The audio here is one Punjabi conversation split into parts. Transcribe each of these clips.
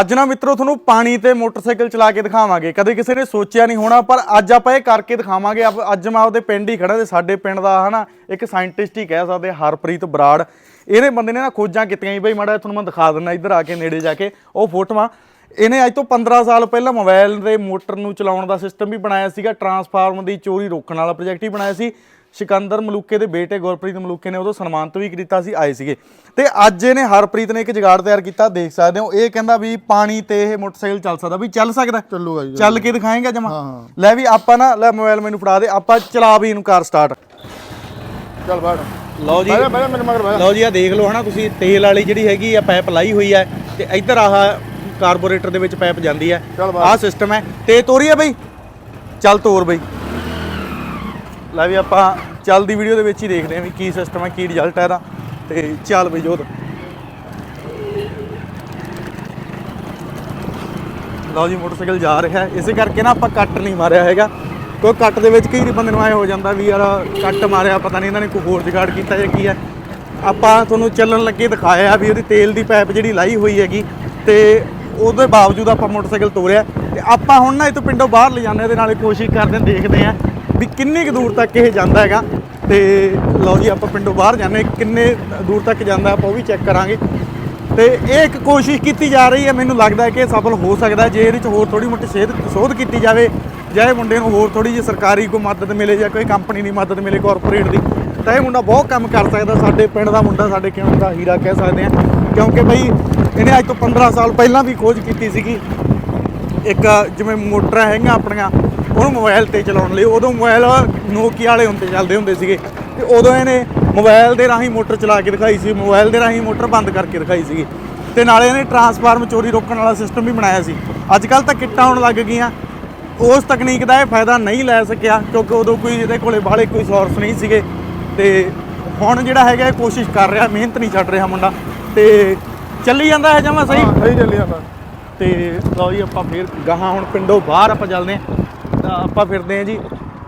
ਅੱਜ ਨਾ ਮਿੱਤਰੋ, ਤੁਹਾਨੂੰ ਪਾਣੀ ਤੇ ਮੋਟਰਸਾਈਕਲ ਚਲਾ ਕੇ ਦਿਖਾਵਾਂਗੇ। ਕਦੇ ਕਿਸੇ ਨੇ ਸੋਚਿਆ ਨਹੀਂ ਹੋਣਾ, ਪਰ ਅੱਜ ਆਪਾਂ ਇਹ ਕਰਕੇ ਦਿਖਾਵਾਂਗੇ। ਆਪ- ਅੱਜ ਮੈਂ ਉਹਦੇ ਪਿੰਡ ਹੀ ਖੜਾ ਤੇ ਸਾਡੇ ਪਿੰਡ ਦਾ, ਹਨਾ, ਇੱਕ ਸਾਇੰਟਿਸਟ ਹੀ ਕਹਿ ਸਕਦੇ, ਹਰਪ੍ਰੀਤ ਬਰਾੜ। ਇਹਦੇ ਬੰਦੇ ਨੇ ਨਾ ਖੋਜਾਂ ਕੀਤੀਆਂ ਬਈ ਮਾੜਾ ਤੁਹਾਨੂੰ ਮੈਂ ਦਿਖਾ ਦਿੰਦਾ, ਇੱਧਰ ਆ ਕੇ, ਨੇੜੇ ਜਾ ਕੇ, ਉਹ ਫੋਟੋਆਂ। ਇਹਨੇ ਅੱਜ ਤੋਂ 15 ਸਾਲ ਪਹਿਲਾਂ ਮੋਬਾਈਲ ਦੇ ਮੋਟਰ ਨੂੰ ਚਲਾਉਣ ਦਾ ਸਿਸਟਮ ਵੀ ਬਣਾਇਆ ਸੀਗਾ। ਟਰਾਂਸਫਾਰਮ ਦੀ ਚੋਰੀ ਰੋਕਣ ਵਾਲਾ ਪ੍ਰੋਜੈਕਟ ਹੀ ਬਣਾਇਆ ਸੀ। ਸਿਕੰਦਰ ਮਲੂਕੇ ਦੇ ਬੇਟੇ ਗੁਰਪ੍ਰੀਤ ਮਲੂਕੇ ਨੇ ਉਦੋਂ ਸਨਮਾਨਿਤ ਵੀ ਕੀਤਾ ਸੀ ਆਏ ਸੀਗੇ। ਤੇ ਅੱਜ ਇਹਨੇ ਹਰਪ੍ਰੀਤ ਨੇ ਇੱਕ ਜਗਾੜ ਤਿਆਰ ਕੀਤਾ ਦੇਖ ਸਕਦੇ ਹੋ ਇਹ ਕਹਿੰਦਾ ਵੀ ਪਾਣੀ ਤੇ ਇਹ ਮੋਟਰਸਾਈਕਲ ਚੱਲ ਸਕਦਾ ਵੀ ਚੱਲ ਸਕਦਾ ਚੱਲੂਗਾ ਜੀ ਚੱਲ ਕੇ ਦਿਖਾਏਗਾ ਜਮਾ। ਲੈ ਵੀ ਆਪਾਂ ਨਾ ਲੈ ਮੋਬਾਈਲ ਮੈਨੂੰ ਫੜਾ ਦੇ ਆਪਾਂ ਚਲਾ ਵੀ ਇਹਨੂੰ ਕਾਰ ਸਟਾਰਟ। ਚੱਲ ਬਾੜ ਲਓ ਜੀ। ਬਾਜਾ ਮੇਰੇ ਮਗਰ ਬਾਜਾ ਲਓ ਜੀ ਆ ਦੇਖ ਲਓ ਹਨਾ ਤੁਸੀਂ ਤੇਲ ਵਾਲੀ ਜਿਹੜੀ ਹੈਗੀ ਆ ਪਾਈਪ ਲਾਈ ਹੋਈ ਹੈ ਤੇ ਇੱਧਰ ਆਹ ਕਾਰਬੋਰੇਟਰ ਦੇ ਵਿੱਚ ਪਾਈਪ ਜਾਂਦੀ ਹੈ ਚੱਲ ਬਾਹਰ। ਆਹ ਸਿਸਟਮ ਹੈ। ਤੇ ਤੋਰੀ ਹੈ ਬਈ। ਚੱਲ ਤੋਰ ਬਈ। ਲੈ ਵੀ ਆਪਾਂ ਚੱਲਦੀ ਵੀਡੀਓ ਦੇ ਵਿੱਚ ਹੀ ਦੇਖਦੇ ਹਾਂ ਵੀ ਕੀ ਸਿਸਟਮ ਹੈ ਕੀ ਰਿਜ਼ਲਟ ਹੈ ਇਹਦਾ। ਤੇ ਚੱਲ ਬਈ ਜੋਤ। ਲਓ ਜੀ, ਮੋਟਰਸਾਈਕਲ ਜਾ ਰਿਹਾ ਹੈ। ਇਸੇ ਕਰਕੇ ਨਾ ਆਪਾਂ ਕੱਟ ਨਹੀਂ ਮਾਰਿਆ ਹੈਗਾ। ਕੋਈ ਕੱਟ ਦੇ ਵਿੱਚ ਕਈ ਬੰਦੇ ਨੂੰ ਐ ਹੋ ਜਾਂਦਾ ਵੀ ਯਾਰ ਕੱਟ ਮਾਰਿਆ, ਪਤਾ ਨਹੀਂ ਇਹਨਾਂ ਨੇ ਕੋਈ ਹੋਰ ਜੁਗਾੜ ਕੀਤਾ ਜਾਂ ਕੀ ਹੈ। ਆਪਾਂ ਤੁਹਾਨੂੰ ਚੱਲਣ ਲੱਗੇ ਦਿਖਾਇਆ ਵੀ ਉਹਦੀ ਤੇਲ ਦੀ ਪਾਈਪ ਜਿਹੜੀ ਲਾਈ ਹੋਈ ਹੈਗੀ ਤੇ ਉਹਦੇ ਬਾਵਜੂਦ ਆਪਾਂ ਮੋਟਰਸਾਈਕਲ ਤੋਰਿਆ। ਤੇ ਆਪਾਂ ਹੁਣ ਨਾ ਇਹ ਤੋਂ ਪਿੰਡੋਂ ਬਾਹਰ ਲੈ ਜਾਂਦੇ ਤੇ ਨਾਲੇ ਕੋਸ਼ਿਸ਼ ਕਰਦੇ ਦੇਖਦੇ ਹਾਂ। ਵੀ ਕਿੰਨੀ ਕੁ ਦੂਰ ਤੱਕ ਇਹ ਜਾਂਦਾ ਹੈਗਾ। ਤੇ ਲਓ ਜੀ, ਆਪਾਂ ਪਿੰਡੋਂ ਬਾਹਰ ਜਾਂਦੇ ਕਿੰਨੇ ਦੂਰ ਤੱਕ ਜਾਂਦਾ ਆਪਾਂ ਉਹ ਵੀ ਚੈੱਕ ਕਰਾਂਗੇ। ਤੇ ਇਹ ਇੱਕ ਕੋਸ਼ਿਸ਼ ਕੀਤੀ ਜਾ ਰਹੀ ਹੈ, ਮੈਨੂੰ ਲੱਗਦਾ ਹੈ ਕਿ ਇਹ ਸਫਲ ਹੋ ਸਕਦਾ ਜੇ ਇਹਦੇ ਵਿੱਚ ਹੋਰ ਥੋੜੀ ਮੋਟੀ ਸੇਧ, ਸੋਧ ਕੀਤੀ ਜਾਵੇ, ਜਾਂ ਇਹ ਮੁੰਡੇ ਨੂੰ ਹੋਰ ਥੋੜੀ ਜਿਹੀ ਸਰਕਾਰੀ ਕੋਈ ਮਦਦ ਮਿਲੇ, ਜਾਂ ਕੋਈ ਕੰਪਨੀ ਦੀ ਮਦਦ ਮਿਲੇ ਕਾਰਪੋਰੇਟ ਦੀ, ਤਾਂ ਇਹ ਮੁੰਡਾ ਬਹੁਤ ਕੰਮ ਕਰ ਸਕਦਾ, ਸਾਡੇ ਪਿੰਡ ਦਾ ਮੁੰਡਾ, ਸਾਡੇ ਕਿਉਂ ਦਾ ਹੀਰਾ ਕਹਿ ਸਕਦੇ ਆ ਕਿਉਂਕਿ ਬਈ, ਇਹਨੇ ਅੱਜ ਤੋਂ 15 ਸਾਲ ਪਹਿਲਾਂ ਵੀ ਖੋਜ ਕੀਤੀ ਸੀਗੀ। ਇੱਕ ਜਿਵੇਂ ਮੋਟਰਾਂ ਹੈਗੀਆਂ ਆਪਣੀਆਂ ਉਹਨੂੰ ਮੋਬਾਈਲ ਤੇ ਚਲਾਉਣ ਲਈ ਉਦੋਂ ਮੋਬਾਈਲ ਨੋਕੀਆ ਵਾਲੇ ਹੁੰਦੇ ਚੱਲਦੇ ਹੁੰਦੇ ਸੀਗੇ। ਤੇ ਉਦੋਂ ਇਹਨੇ ਮੋਬਾਈਲ ਦੇ ਰਾਹੀਂ ਮੋਟਰ ਚਲਾ ਕੇ ਦਿਖਾਈ ਸੀ ਮੋਬਾਈਲ ਦੇ ਰਾਹੀਂ ਮੋਟਰ ਬੰਦ ਕਰਕੇ ਦਿਖਾਈ ਸੀਗੀ। ਤੇ ਨਾਲੇ ਇਹਨੇ ਟਰਾਂਸਫਾਰਮ ਚੋਰੀ ਰੋਕਣ ਵਾਲਾ ਸਿਸਟਮ ਵੀ ਬਣਾਇਆ ਸੀ। ਅੱਜ ਕੱਲ ਤਾਂ ਕਿੱਟਾਂ ਆਉਣ ਲੱਗ ਗਈਆਂ। ਉਸ ਤਕਨੀਕ ਦਾ ਇਹ ਫਾਇਦਾ ਨਹੀਂ ਲੈ ਸਕਿਆ ਕਿਉਂਕਿ ਉਦੋਂ ਕੋਈ ਇਹਦੇ ਕੋਲੇ ਬਾਹਲੇ ਕੋਈ ਸੋਰਸ ਨਹੀਂ ਸੀਗੇ। ਤੇ ਹੁਣ ਜਿਹੜਾ ਹੈਗਾ ਇਹ ਕੋਸ਼ਿਸ਼ ਕਰ ਰਿਹਾ ਮਿਹਨਤ ਨਹੀਂ ਛੱਡ ਰਿਹਾ ਮੁੰਡਾ। ਤੇ ਚੱਲੀ ਜਾਂਦਾ ਹੈ ਜਮਾ ਸਹੀ? ਸਹੀ ਚੱਲੀ ਜਾਂਦਾ। ਤੇ ਲਓ ਜੀ ਆਪਾਂ ਫੇਰ ਗਾਹਾਂ ਹੁਣ ਪਿੰਡੋਂ ਬਾਹਰ ਆਪਾਂ ਚੱਲਦੇ ਹਾਂ। ਤਾਂ ਆਪਾਂ ਫਿਰਦੇ ਹਾਂ ਜੀ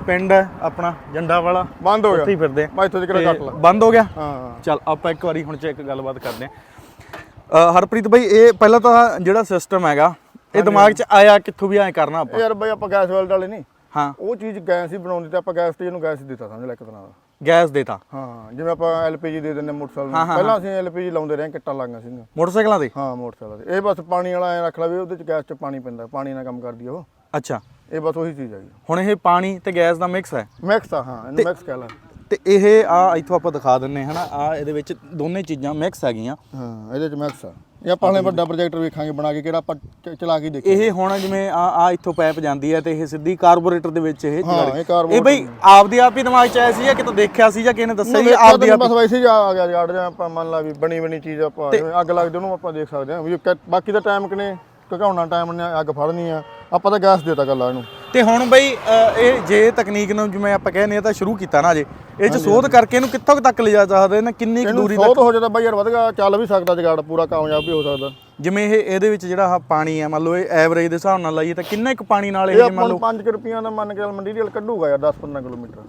ਪਿੰਡ ਆਪਣਾ ਜੰਡਾ ਵਾਲਾ। ਬੰਦ ਹੋ ਉੱਥੇ ਹੀ ਗਿਆ ਫਿਰਦੇ ਮੈਂ ਇੱਥੋਂ ਜਿਕਰ ਕੱਟ ਲਾ? ਬੰਦ ਹੋ ਗਿਆ? ਹਾਂ। ਚੱਲ ਆਪਾਂ ਇੱਕ ਵਾਰੀ ਹੁਣ ਚ ਇੱਕ ਗੱਲਬਾਤ ਕਰਦੇ ਅ, ਹਰਪ੍ਰੀਤ ਭਾਈ ਇਹ ਪਹਿਲਾਂ ਤਾਂ ਜਿਹੜਾ ਸਿਸਟਮ ਹੈਗਾ ਇਹ ਦਿਮਾਗ 'ਚ ਆਇਆ ਕਿੱਥੋਂ ਵੀ ਐ ਕਰਨਾ ਆਪਾਂ? ਯਾਰ ਬਈ ਆਪਾਂ ਗੈਸ ਵੈਲਡ ਵਾਲੇ ਨਹੀਂ। ਹਾਂ। ਉਹ ਚੀਜ਼ ਗੈਸ ਹੀ ਬਣਾਉਂਦੀ ਤੇ ਆਪਾਂ ਗੈਸ ਤੇ ਇਹਨੂੰ ਗੈਸ ਹੀ ਦਿੱਤਾ ਸਮਝ ਲੈ ਇੱਕ ਤਰ੍ਹਾਂ ਦਾ। ਗੈਸ ਦੇਤਾ। ਹਾਂ ਜਿਵੇਂ ਆਪਾਂ ਐਲਪੀਜੀ ਦੇ ਦਿੰਦੇ ਮੋਟਰਸਾਈਕਲ ਨੂੰ। ਪਹਿਲਾਂ ਅਸੀਂ ਐਲਪੀਜੀ ਲਾਉਂਦੇ ਰਹੇ ਕਿੱਟਾਂ ਲਾਈਆਂ ਸੀਗੀਆਂ। ਮੋਟਰਸਾਈਕਲਾਂ ਤੇ? ਹਾਂ ਮੋਟਰਸਾਈਕਲ ਤੇ। ਇਹ ਬਸ ਪਾਣੀ ਵਾਲਾ ਐ ਰੱਖ ਲਾ ਵੀ ਉਹਦੇ ਚ ਗੈਸ ਚ ਪਾਣੀ ਪੈਂਦਾ ਪਾਣੀ ਨਾਲ ਕੰਮ ਕਰਦੀ ਆ ਉਹ। ਅੱਛਾ। ਇਹ ਬਸ ਉਹੀ ਚੀਜ਼ ਹੈਗੀ ਹੁਣ ਇਹ ਪਾਣੀ ਤੇ ਗੈਸ ਦਾ ਮਿਕਸ ਹੈ? ਮੈਕਸ ਆ ਹਾਂ ਇਹਨੂੰ ਮੈਕਸ ਕਹਿ ਲਾ। ਤੇ ਇਹ ਆ ਇੱਥੋਂ ਆਪਾਂ ਦਿਖਾ ਦਿੰਨੇ ਹਨਾ? ਆ ਇਹਦੇ ਵਿੱਚ ਦੋਨੇ ਚੀਜ਼ਾਂ ਮਿਕਸ ਹੈਗੀਆਂ। ਹਾਂ ਇਹਦੇ ਚ ਮੈਕਸ ਆ। ਇਹ ਆਪਾਂ ਹਲੇ ਵੱਡਾ ਪ੍ਰੋਜੈਕਟ ਵੇਖਾਂਗੇ ਬਣਾ ਕੇ ਕਿਹੜਾ ਆਪਾਂ ਚ- ਚਲਾ ਕੇ ਦੇਖੀਏ। ਇਹ ਹੁਣ ਜਿਵੇਂ ਆ ਆ ਇੱਥੋਂ ਪਾਈਪ ਜਾਂਦੀ ਹੈ ਤੇ ਇਹ ਸਿੱਧੀ ਕਾਰਬੋਰੇਟਰ ਦੇ ਵਿੱਚ ਇਹ ਹਾਂ, ਜੜ- ਇਹ carburetor ਇਹ ਬਈ ਆਪਦੀ ਆਪ ਹੀ ਦਿਮਾਗ ਚ ਆਇਆ ਸੀ ਜਾਂ ਕਿਤੋਂ ਦੇਖਿਆ ਸੀ ਜਾਂ ਕਿਸੇ ਨੇ ਦੱਸਿਆ ਸੀ? ਆਪਦੀ ਆਪ ਬਸ ਵੈਸੇ ਹੀ ਆ ਗਿਆ ਯਾਰ ਜਾਂ ਆਪਾਂ ਮੰਨ ਲਾ ਵੀ ਬਣੀ ਬਣੀ ਚੀਜ਼ ਆਪਾਂ ਜਿਵੇਂ ਅੱਗ ਲੱਗਦੀ ਉਹਨੂੰ ਆਪਾਂ ਦੇਖ ਸਕਦੇ ਹਾਂ ਵੀ ਕ- ਬਾਕੀ ਦਾ ਟਾਈਮ ਕਿਨੇ ਘਕਾਉਣਾ ਟਾਈਮ ਨੇ ਅੱਗ ਫੜਨੀ ਆ। ਆਪਾਂ ਤਾਂ ਗੈਸ ਦੇਤਾ ਗੱਲਾਂ ਇਹਨੂੰ ਤੇ ਹੁਣ ਬਈ ਅ, ਇਹ ਜੇ ਤਕਨੀਕ ਨੂੰ ਜਿਵੇਂ ਆਪਾਂ ਕਹਿੰਦੇ ਆ ਤਾਂ ਸ਼ੁਰੂ ਕੀਤਾ ਨਾ ਜੇ ਇਹ ਚ ਸੋਧ ਕਰਕੇ ਇਹਨੂੰ ਕਿੱਥੋਂ ਕੁ ਤੱਕ ਲਿਜਾ ਸਕਦੇ ਨੇ ਕਿੰਨੀ ਕੁ ਦੂਰੀ ਸੋਧ ਹੋ ਜਾਂਦਾ ਬਾਈ ਯਾਰ ਵਧਗਾ ਚੱਲ ਵੀ ਸਕਦਾ ਜਗਾੜ ਪੂਰਾ ਕਾਮਯਾਬ ਵੀ ਹੋ ਸਕਦਾ। ਜਿਵੇਂ ਇਹ ਇਹਦੇ ਵਿੱਚ ਜਿਹੜਾ ਆਹ ਪਾਣੀ ਹੈ ਮੰਨ ਲਓ ਇਹ ਐਵਰੇਜ ਦੇ ਹਿਸਾਬ ਨਾਲ ਲਾਈਏ ਤਾਂ ਕਿੰਨਾ ਇੱਕ ਪਾਣੀ ਨਾਲ ਇਹ ਇਹ ਮੰਨ ਆਪਾਂ ਲਓ 5 ਰੁਪਈਆਂ ਦਾ ਮੰਨ ਕੇ ਮਟੀਰੀਅਲ ਕੱਢੂਗਾ ਯਾਰ 10-15 ਕਿਲੋਮੀਟਰ।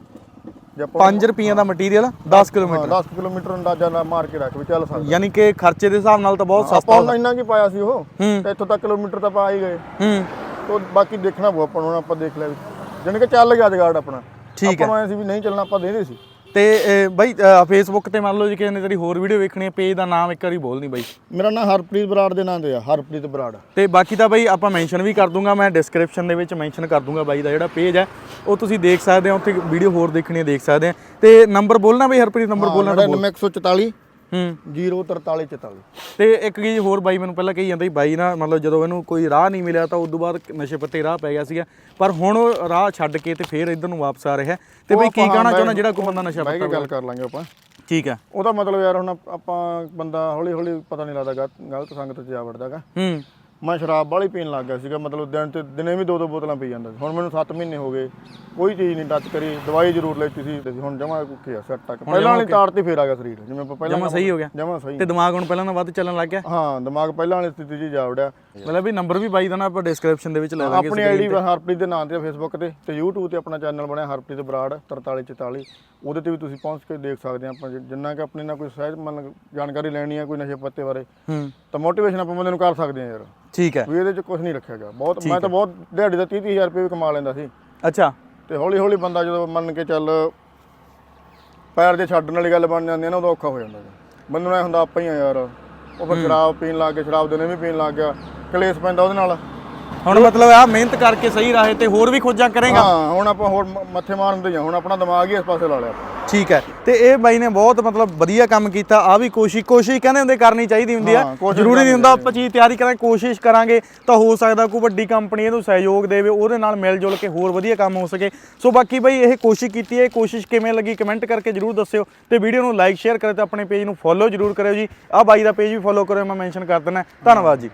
ਜੇ ਆਪਾਂ 5 ਰੁਪਈਆਂ ਦਾ ਮਟੀਰੀਅਲ 10 ਕਿਲੋਮੀਟਰ। 10 ਕਿਲੋਮੀਟਰ ਅੰਦਾਜ਼ਾ ਨਾਲ ਮਾਰ ਕੇ ਰੱਖ ਵੀ ਚੱਲ ਸਕਦਾ। ਯਾਨੀ ਕਿ ਖਰਚੇ ਦੇ ਹਿਸਾਬ ਨਾਲ ਤਾਂ ਬਹੁਤ ਆਪਾਂ ਸਸਤਾ ਉਹਨਾਂ ਇੰਨਾ ਕੀ ਪਾਇਆ ਸੀ ਉਹ? ਹੂੰ। ਤੇ ਇੱਥੋਂ ਤੱਕ ਕਿਲੋਮੀਟਰ ਤਾਂ ਆਪਾਂ ਆ ਹੀ ਗਏ। ਹੂੰ। ਤੋਂ ਬਾਕੀ ਦੇਖਣਾ ਪਊ ਆਪਾਂ ਨੂੰ ਹੁਣ ਆਪਾਂ ਦੇਖ ਲਿਆ ਵੀ। ਜਾਣੀ ਕਿ ਚੱਲ ਗਿਆ ਜਗਾੜ ਆਪਣਾ। ਠੀਕ ਆਪਾਂ ਨੂੰ ਐਂ ਸੀ ਵੀ ਨਹੀਂ ਚੱਲਣਾ ਆਪਾਂ ਦੇਦੇ ਸੀ। ਤੇ ਅ, ਬਾਈ ਫੇਸਬੁੱਕ ਤੇ ਮੰਨ ਲਓ ਜੇ ਕਿਸੇ ਨੇ ਤੇਰੀ ਹੋਰ ਵੀਡੀਓ ਵੇਖਣੀ ਹੈ ਪੇਜ ਦਾ ਨਾਮ ਇੱਕ ਵਾਰੀ ਬੋਲ ਨਹੀਂ ਬਾਈ। ਮੇਰਾ ਨਾਮ ਹਰਪ੍ਰੀਤ ਬਰਾੜ ਦੇ ਨਾਂ ਤੇ ਆ ਹਰਪ੍ਰੀਤ ਬਰਾੜ। ਤੇ ਬਾਕੀ ਤਾਂ ਬਾਈ ਆਪਾਂ ਮੈਂਸ਼ਨ ਵੀ ਕਰ ਦੂੰਗਾ ਮੈਂ ਡਿਸਕ੍ਰਿਪਸ਼ਨ ਦੇ ਵਿੱਚ ਮੈਂਸ਼ਨ ਕਰ ਦੂੰਗਾ ਬਾਈ ਦਾ ਜਿਹੜਾ ਪੇਜ ਹੈ। ਉਹ ਤੁਸੀਂ ਦੇਖ ਸਕਦੇ ਹੋ ਉੱਥੇ ਵੀਡੀਓ ਹੋਰ ਦੇਖਣੀ ਹੈ ਦੇਖ ਸਕਦੇ ਆ ਤੇ ਨੰਬਰ ਬੋਲਣਾ ਬਾਈ ਹਰਪ੍ਰੀਤ ਨੰਬਰ ਬੋਲਣਾ ਤਾਂ ਬੋਲ। 144 ਹੂੰ 04344 ਤੇ ਇੱਕ ਚੀਜ਼ ਹੋਰ ਬਾਈ ਮੈਨੂੰ ਪਹਿਲਾਂ ਕਹੀ ਜਾਂਦਾ ਸੀ ਬਾਈ ਨਾ ਮਤਲਬ ਜਦੋਂ ਇਹਨੂੰ ਕੋਈ ਰਾਹ ਨਹੀਂ ਮਿਲਿਆ ਤਾਂ ਉਸ ਤੋਂ ਬਾਅਦ ਨਸ਼ੇ ਪੱਤੇ ਰਾਹ ਪੈ ਗਿਆ ਸੀਗਾ। ਪਰ ਹੁਣ ਉਹ ਰਾਹ ਛੱਡ ਕੇ ਤੇ ਫੇਰ ਇੱਧਰ ਨੂੰ ਵਾਪਸ ਆ ਰਿਹਾ। ਤੇ ਬਈ ਕੀ ਕਹਿਣਾ ਚਾਹੁੰਦਾ ਜਿਹੜਾ ਕੋਈ ਬੰਦਾ ਨਸ਼ਾ ਬਹਿ ਪੱਤਾ ਕੇ ਗੱਲ ਕਰ ਲਾਂਗੇ ਆਪਾਂ। ਠੀਕ ਹੈ। ਉਹਦਾ ਮਤਲਬ ਯਾਰ ਹੁਣ ਆਪਾਂ ਬੰਦਾ ਹੌਲੀ ਹੌਲੀ ਪਤਾ ਨਹੀਂ ਲੱਗਦਾ ਗ- ਗਲਤ ਸੰਗਤ 'ਚ ਜਾ ਵੜਦਾਗਾ ਹੂੰ। ਮੈਂ ਸ਼ਰਾਬ ਵਾਲੀ ਪੀਣ ਲੱਗ ਗਿਆ ਸੀਗਾ ਮਤਲਬ ਦਿਨ ਤੇ ਦਿਨੇ ਵੀ ਦੋ ਦੋ ਬੋਤਲਾਂ ਪੀ ਜਾਂਦਾ ਸੀ। ਹੁਣ ਮੈਨੂੰ 7 ਮਹੀਨੇ ਹੋ ਗਏ ਕੋਈ ਚੀਜ਼ ਨਹੀਂ ਟੱਚ ਕਰੀ ਦਵਾਈ ਜ਼ਰੂਰ ਲੈਤੀ ਸੀ ਤੇ ਹੁਣ ਜਮਾ ਕੁੱਕੇ ਆ ਸੈੱਟ ਤੱਕ। ਪਹਿਲਾਂ ਵਾਲੀ ਤਾਰ ਤੇ ਫੇਰ ਆ ਗਿਆ ਸਰੀਰ ਜਿਵੇਂ ਆਪਾਂ ਪਹਿਲਾਂ ਜਮਾ ਸਹੀ ਹੋ ਗਿਆ। ਜਮਾ ਸਹੀ। ਤੇ ਦਿਮਾਗ ਹੁਣ ਪਹਿਲਾਂ ਨਾਲੋਂ ਵੱਧ ਚੱਲਣ ਲੱਗ ਗਿਆ? ਹਾਂ ਦਿਮਾਗ ਪਹਿਲਾਂ ਵਾਲੀ ਸਥਿਤੀ 'ਚ ਜਾ ਵੜਿਆ। ਮਤਲਬ ਵੀ ਨੰਬਰ ਵੀ ਬਾਈ ਦਾ ਨਾ ਆਪਾਂ ਡਿਸਕ੍ਰਿਪਸ਼ਨ ਦੇ ਵਿੱਚ ਲੈ ਦਾਂਗੇ ਆਪਣੀ ਆਈਡੀ ਹਰਪ੍ਰੀਤ ਦੇ ਨਾਂ ਤੇ ਫੇਸਬੁੱਕ ਤੇ ਤੇ YouTube ਤੇ ਆਪਣਾ ਚੈਨਲ ਬਣਿਆ ਹਰਪ੍ਰੀਤ ਬਰਾੜ 4344 ਉਹਦੇ ਤੇ ਵੀ ਤੁਸੀਂ ਪਹੁੰਚ ਕੇ ਦੇਖ ਸਕਦੇ ਆ ਆਪਾਂ ਜਿੰਨਾ ਕਿ ਆਪਣੀ ਨਾਲ ਕੋਈ ਸਹਿਜ ਮਨ ਜਾਣਕਾਰੀ ਲੈਣੀ ਆ ਕੋਈ ਨਸ਼ੇ ਪੱਤੇ ਬਾਰੇ। ਹੂੰ। ਤਾਂ ਮੋਟੀਵੇਸ਼ਨ ਆਪਾਂ ਬੰਦੇ ਨੂੰ ਕਰ ਸਕਦੇ ਆ ਯਾਰ। ਠੀਕ ਹੈ। ਵੀ ਇਹਦੇ 'ਚ ਕੁਝ ਨਹੀਂ ਰੱਖਿਆ ਗਿਆ। ਬਹੁਤ ਮੈਂ ਤਾਂ ਬਹੁਤ ਦਿਹਾੜੀ ਦਾ 30 30000 ਰੁਪਏ ਵੀ ਕਮਾ ਲੈਂਦਾ ਸੀ। ਅੱਛਾ। ਤੇ ਹੌਲੀ ਹੌਲੀ ਬੰਦਾ ਜਦੋਂ ਮੰਨ ਕੇ ਚੱਲ ਪੈਰ ਜੇ ਛੱਡਣ ਵਾਲੀ ਗੱਲ ਬਣ ਜਾਂਦੀ ਹੈ ਨਾ ਉਦੋਂ ਔਖਾ ਹੋ ਜਾਂਦਾ ਬੰਦੇ ਨੂੰ ਐ ਹੁੰਦਾ ਆਪਾਂ ਹੀ ਆ ਯਾਰ। ਉਹ ਫਿਰ ਸ਼ਰਾਬ ਪੀਣ ਲੱਗ ਗਿਆ ਸ਼ਰਾਬ ਦਿਨੇ ਵੀ ਪੀਣ ਲੱਗ ਗਿਆ। ਕਲੇਸ਼ ਪੈਂਦਾ ਉਹਦੇ ਨਾਲ। ਹੁਣ ਮਤਲਬ ਆ ਮਿਹਨਤ ਕਰਕੇ ਸਹੀ ਰਾਹੇ ਤੇ ਹੋਰ ਵੀ ਖੋਜਾਂ ਕਰੇਗਾ। ਹਾਂ ਹੁਣ ਆਪਾਂ ਹੋਰ ਮ- ਮੱਥੇ ਮਾਰਨ ਤੇ ਜਾ ਹੁਣ ਆਪਣਾ ਦਿਮਾਗ ਹੀ ਇਸ ਪਾਸੇ ਲਾ ਲਿਆ। ਆਪਾਂ ਠੀਕ ਹੈ। ਤੇ ਇਹ ਬਾਈ ਨੇ ਬਹੁਤ ਮਤਲਬ ਵਧੀਆ ਕੰਮ ਕੀਤਾ। ਆ ਵੀ ਕੋਸ਼ਿਸ਼ ਕੋਸ਼ਿਸ਼ ਕਹਿੰਦੇ ਹੁੰਦੇ ਕਰਨੀ ਚਾਹੀਦੀ ਹੁੰਦੀ ਹਾਂ, ਹੈ ਕੋਸ਼ਿਸ਼ ਜ਼ਰੂਰੀ ਨਹੀਂ ਹੁੰਦਾ ਆਪਾਂ ਚੀਜ਼ ਤਿਆਰੀ ਕਰਾਂਗੇ ਕੋਸ਼ਿਸ਼ ਕਰਾਂਗੇ ਤਾਂ ਹੋ ਸਕਦਾ ਕੋਈ ਵੱਡੀ ਕੰਪਨੀ ਇਹਨੂੰ ਸਹਿਯੋਗ ਦੇਵੇ ਉਹਦੇ ਨਾਲ ਮਿਲ ਜੁਲ ਕੇ ਹੋਰ ਵਧੀਆ ਕੰਮ ਹੋ ਸਕੇ। ਸੋ ਬਾਕੀ ਬਾਈ ਇਹ ਕੋਸ਼ਿਸ਼ ਕੀਤੀ ਹੈ। ਇਹ ਕੋਸ਼ਿਸ਼ ਕਿਵੇਂ ਲੱਗੀ ਕਮੈਂਟ ਕਰਕੇ ਜਰੂਰ ਦੱਸਿਓ। ਤੇ ਵੀਡੀਓ ਨੂੰ ਲਾਈਕ ਸ਼ੇਅਰ ਕਰਿਓ ਤੇ ਆਪਣੇ ਪੇਜ ਨੂੰ ਫੋਲੋ ਜਰੂਰ ਕਰਿਓ ਜੀ। ਆ ਬਾਈ ਦਾ ਪੇਜ ਵੀ ਫੋਲੋ ਕਰਿਓ ਮੈਂ ਮੈਂਸ਼ਨ ਕਰ ਦਿੰਦਾ। ਧੰਨਵਾਦ ਜੀ।